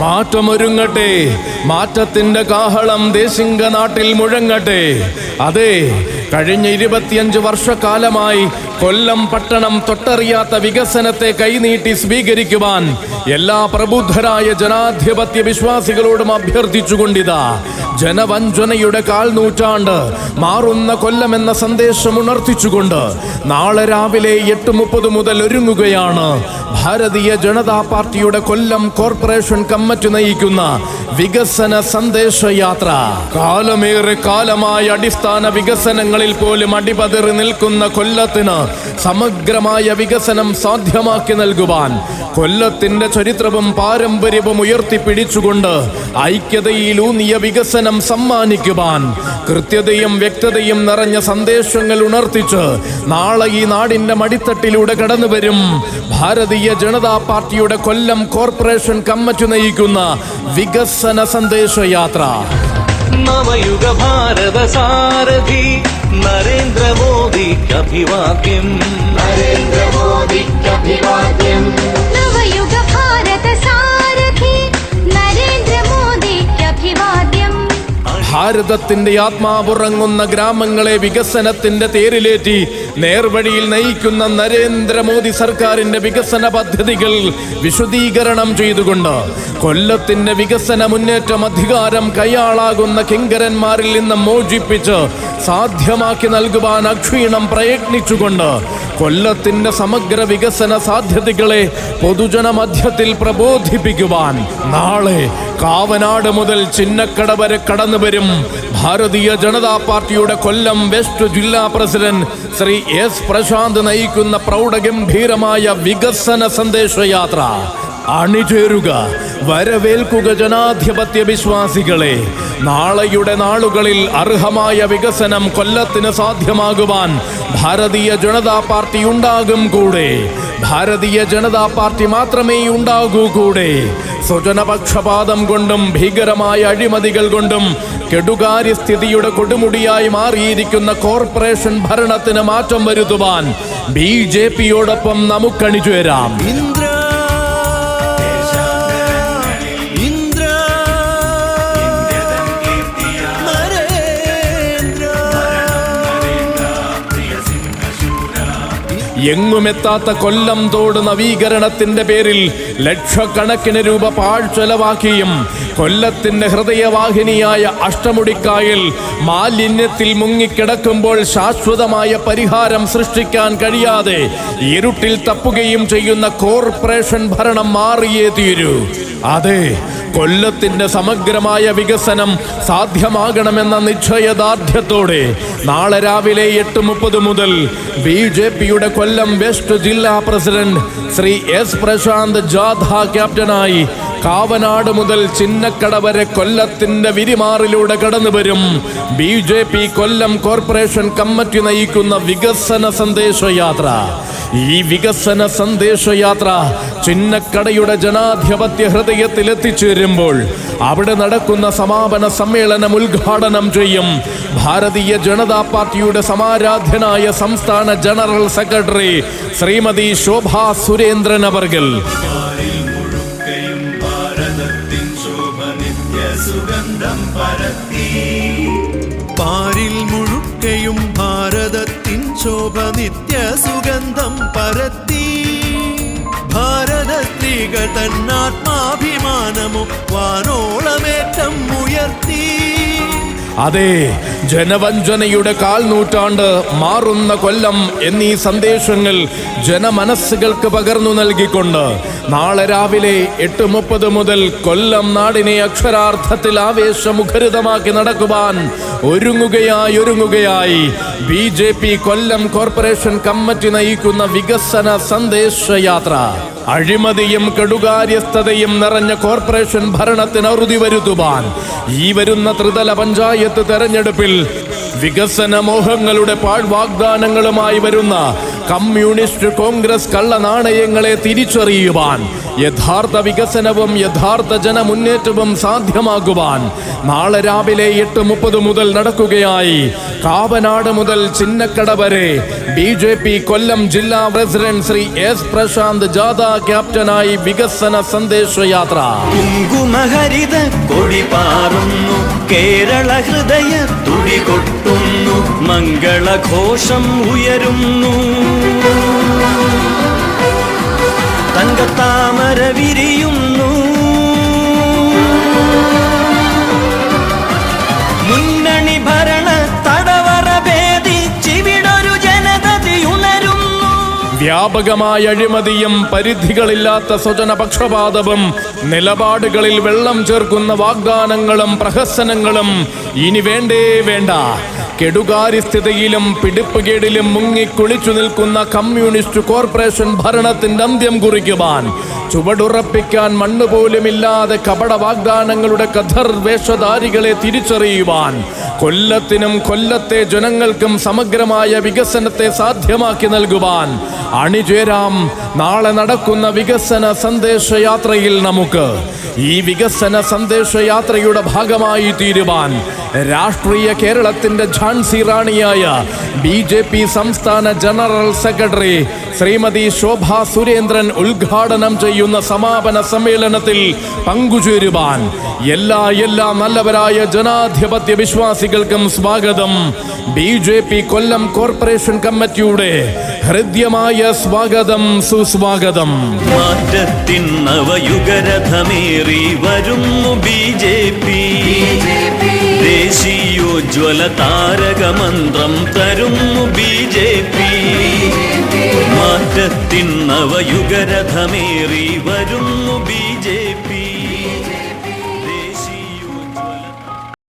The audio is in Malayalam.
മാറ്റമൊരുങ്ങട്ടെ. മാറ്റത്തിന്റെ കാഹളം ദേശിംഗ നാട്ടിൽ മുഴങ്ങട്ടെ. അതെ കഴിഞ്ഞ ഇരുപത്തിയഞ്ച് വർഷക്കാലമായി കൊല്ലം പട്ടണം തൊട്ടറിയാത്ത വികസനത്തെ കൈനീട്ടി സ്വീകരിക്കുവാൻ എല്ലാ പ്രബുദ്ധരായ ജനാധിപത്യ വിശ്വാസികളോടും അഭ്യർത്ഥിച്ചുകൊണ്ടിതാ. ജനവഞ്ചനയുടെ കാൽനൂറ്റാണ്ട് മാറുന്ന കൊല്ലം എന്ന സന്ദേശം ഉണർത്തിച്ചുകൊണ്ട് നാളെ രാവിലെ എട്ട് മുപ്പത് മുതൽ ഒരുങ്ങുകയാണ്. ഭാരതീയ ജനതാ പാർട്ടിയുടെ കൊല്ലം കോർപ്പറേഷൻ കമ്മിറ്റി നയിക്കുന്ന വികസന സന്ദേശയാത്ര. കാലമേറെ കാലമായ അടിസ്ഥാന വികസനങ്ങളിൽ പോലും അടിപതറി നിൽക്കുന്ന കൊല്ലത്തിന് സമഗ്രമായ വികസനം സാധ്യമാക്കി നൽകുവാൻ കൊല്ലത്തിന്റെ ചരിത്രവും പാരമ്പര്യവും ഉയർത്തിപ്പിടിച്ചുകൊണ്ട് ഐക്യതയിലൂന്നിയ വികസനം സമ്മാനിക്കുവാൻ കൃത്യതയും വ്യക്തതയും നിറഞ്ഞ സന്ദേശങ്ങൾ ഉണർത്തിച്ച് നാളെ ഈ നാടിന്റെ മടിത്തട്ടിലൂടെ കടന്നുവരും ഭാരതീയ ജനതാ പാർട്ടിയുടെ കൊല്ലം കോർപ്പറേഷൻ കമ്മിറ്റി നയിക്കുന്ന വികസന സന്ദേശയാത്ര. നവയുഗ ഭാരത സാരഥി നരേന്ദ്രമോദിക്കഭിവാദ്യം. നരേന്ദ്രമോദിക്കഭിവാദ്യം. നവയുഗ ഭാരത ഭാരതത്തിന്റെ ആത്മാവുറങ്ങുന്ന ഗ്രാമങ്ങളെ വികസനത്തിന്റെ തേരിലേറ്റി നേർവഴിയിൽ നയിക്കുന്ന നരേന്ദ്രമോദി സർക്കാരിന്റെ വികസന പദ്ധതികൾ വിശദീകരണം ചെയ്തുകൊണ്ട് കൊല്ലത്തിന്റെ വികസന മുന്നേറ്റം അധികാരം കയ്യാളാകുന്ന കിങ്കരന്മാരിൽ നിന്ന് മോചിപ്പിച്ച് സാധ്യമാക്കി നൽകുവാൻ അക്ഷീണം പ്രയത്നിച്ചുകൊണ്ട് കൊല്ലത്തിന്റെ സമഗ്ര വികസന സാധ്യതകളെ പൊതുജന മധ്യത്തിൽ പ്രബോധിപ്പിക്കുവാൻ നാളെ കാവനാട് മുതൽ ചിന്നക്കട വരെ കടന്നു വരും. ഭാരതീയ ജനതാ പാർട്ടിയുടെ കൊല്ലം വെസ്റ്റ് ജില്ലാ പ്രസിഡന്റ് ശ്രീ എസ് പ്രശാന്ത് നയിക്കുന്ന പ്രൗഢഗംഭീരമായ വികസന സന്ദേശയാത്ര. അണിചേരുക വരവേൽക്കുക ജനാധിപത്യ വിശ്വാസികളെ. നാളെയുടെ നാളുകളിൽ അർഹമായ വികസനം കൊല്ലത്തിന് സാധ്യമാകുവാൻ ഭാരതീയ ജനതാ പാർട്ടി ഉണ്ടാകും കൂടെ. ഭാരതീയ ജനതാ പാർട്ടി മാത്രമേ ഉണ്ടാകൂ കൂടെ. സ്വജനപക്ഷപാതം കൊണ്ടും ഭീകരമായ അഴിമതികൾ കൊണ്ടും കെടുകാര്യ കെടുകാര്യസ്ഥിതിയുടെ കൊടുമുടിയായി മാറിയിരിക്കുന്ന കോർപ്പറേഷൻ ഭരണത്തിന് മാറ്റം വരുത്തുവാൻ ബി ജെ പിയോടൊപ്പം നമുക്കണിചേരാം. ഇന്ദ്ര എങ്ങുമെത്താത്ത കൊല്ലം തോട് നവീകരണത്തിന്റെ പേരിൽ ലക്ഷക്കണക്കിന് രൂപ പാഴ്ചെലവാക്കിയും കൊല്ലത്തിന്റെ ഹൃദയവാഹിനിയായ അഷ്ടമുടിക്കായൽ മാലിന്യത്തിൽ മുങ്ങിക്കിടക്കുമ്പോൾ ശാശ്വതമായ പരിഹാരം സൃഷ്ടിക്കാൻ കഴിയാതെ ഇരുട്ടിൽ തപ്പുകയും ചെയ്യുന്ന കോർപ്പറേഷൻ ഭരണം മാറിയേ തീരൂ. അതെ കൊല്ലത്തിന്റെ സമഗ്രമായ വികസനം സാധ്യമാകണമെന്ന നിശ്ചയദാർഢ്യത്തോടെ നാളെ രാവിലെ എട്ട് മുപ്പത് മുതൽ ബി ജെ പിയുടെ കൊല്ലം വെസ്റ്റ് ജില്ലാ പ്രസിഡന്റ് ശ്രീ എസ് പ്രശാന്ത് ജാഥ ക്യാപ്റ്റനായി കാവനാട് മുതൽ ചിന്നക്കട വരെ കൊല്ലത്തിന്റെ വിരിമാറിലൂടെ കടന്നുവരും B J P Kollam corporation committee നയിക്കുന്ന വികസന സന്ദേശയാത്ര. ഈ വികസന സന്ദേശയാത്ര ചിന്നക്കടയുടെ ജനാധിപത്യ ഹൃദയത്തിൽ എത്തിച്ചേരുമ്പോൾ അവിടെ നടക്കുന്ന സമാപന സമ്മേളനം ഉദ്ഘാടനം ചെയ്യും. ഭാരതീയ ജനതാ പാർട്ടിയുടെ സമാരാധ്യനായ സംസ്ഥാന ജനറൽ സെക്രട്ടറി ശ്രീമതി ശോഭ സുരേന്ദ്രൻ അവർകൾ പാരിൽ മുഴുക്കയും ഭാരതത്തിൻ ശോഭ നിത്യ സുഗന്ധം പരത്തി. ഭാരത സ്ത്രീകൾ തന്നാത്മാഭിമാനമോ വാനോളമേറ്റം ഉയർത്തി. അതെ ജനവഞ്ചനയുടെ കാൽനൂറ്റാണ്ട് മാറുന്ന കൊല്ലം എന്നീ സന്ദേശങ്ങൾ ജനമനസ്സുകൾക്ക് പകർന്നു നൽകിക്കൊണ്ട് നാളെ രാവിലെ എട്ട് മുപ്പത് മുതൽ കൊല്ലം നാടിനെ അക്ഷരാർത്ഥത്തിൽ ആവേശമുഖരിതമാക്കി നടക്കുവാൻ ഒരുങ്ങുകയായി ഒരുങ്ങുകയായി B J P Kollam corporation committee നയിക്കുന്ന വികസന സന്ദേശയാത്ര. അഴിമതിയും കെടുകാര്യസ്ഥതയും നിറഞ്ഞ കോർപ്പറേഷൻ ഭരണത്തിന് അറുതി വരുത്തുവാൻ ഈ വരുന്ന ത്രിതല പഞ്ചായത്ത് തെരഞ്ഞെടുപ്പിൽ വികസന മോഹങ്ങളുടെ പാഴ്വാഗ്ദാനങ്ങളുമായി വരുന്ന കമ്മ്യൂണിസ്റ്റ് കോൺഗ്രസ് കള്ള നാണയങ്ങളെ തിരിച്ചറിയുവാൻ യഥാർത്ഥ വികസനവും യഥാർത്ഥ ജനമുന്നേറ്റവും സാധ്യമാകുവാൻ നാളെ രാവിലെ എട്ട് മുപ്പത് മുതൽ നടക്കുകയായി. കാവനാട് മുതൽ ചിന്നക്കട വരെ ബി ജെ പി കൊല്ലം ജില്ലാ പ്രസിഡന്റ് ശ്രീ എസ് പ്രശാന്ത് ജാഥ ക്യാപ്റ്റനായി വികസന സന്ദേശയാത്ര. കുങ്കുമഹരിത കൊടി പാറുന്നു കേരള ഹൃദയ തുടി കൊട്ടുന്നു. മംഗളഘോഷം ഉയരുന്നു. തങ്കത്താമര വിരിയുന്നു. മുന്നണി ഭരണ തടവറ ഭേദിച്ചിവിടൊരു ജനതതി ഉണരുന്നു. വ്യാപകമായ അഴിമതിയും പരിധികളില്ലാത്ത സ്വജനപക്ഷപാതവും നിലപാടുകളിൽ വെള്ളം ചേർക്കുന്ന വാഗ്ദാനങ്ങളും പ്രഹസനങ്ങളും ഇനി വേണ്ടേ വേണ്ട. കെടുകാര്യസ്ഥിതിയിലും പിടിപ്പുകേടിലും മുങ്ങി കുളിച്ചു നിൽക്കുന്ന കമ്മ്യൂണിസ്റ്റ് കോർപ്പറേഷൻ ഭരണത്തിന്റെ അന്ത്യം കുറിക്കുവാൻ ചുവടുറപ്പിക്കാൻ മണ്ണ് പോലുമില്ലാതെ കപട വാഗ്ദാനങ്ങളുടെ കഥർ വേഷധാരികളെ തിരിച്ചറിയുവാൻ കൊല്ലത്തിനും കൊല്ലത്തെ ജനങ്ങൾക്കും സമഗ്രമായ വികസനത്തെ സാധ്യമാക്കി നൽകുവാൻ അണിചേരാം. നാളെ നടക്കുന്ന വികസന സന്ദേശയാത്രയിൽ നമുക്ക് ഈ വികസന സന്ദേശയാത്രയുടെ ഭാഗമായി തീരുവാൻ രാഷ്ട്രീയ കേരളത്തിന്റെ ഝാൻസി റാണിയായ ബി ജെ പി സംസ്ഥാന ജനറൽ സെക്രട്ടറി ശ്രീമതി ശോഭ സുരേന്ദ്രൻ ഉദ്ഘാടനം ചെയ്യുന്ന സമാപന സമ്മേളനത്തിൽ പങ്കുചേരുവാൻ എല്ലാ എല്ലാ നല്ലവരായ ജനാധിപത്യ വിശ്വാസികൾക്കും സ്വാഗതം. ബി കൊല്ലം കോർപ്പറേഷൻ കമ്മിറ്റിയുടെ ഹൃദ്യമായ സ്വാഗതം സുസ്വാഗതം. മാറ്റത്തിൻ നവയുഗരഥമേറി വരുന്നു ബി ജെ പി. ദേശീയോജ്വല താരകമന്ത്രം തരുന്നു ബി ജെ പി. മാറ്റത്തിൻ നവയുഗരഥമേറി വരുന്നു ബി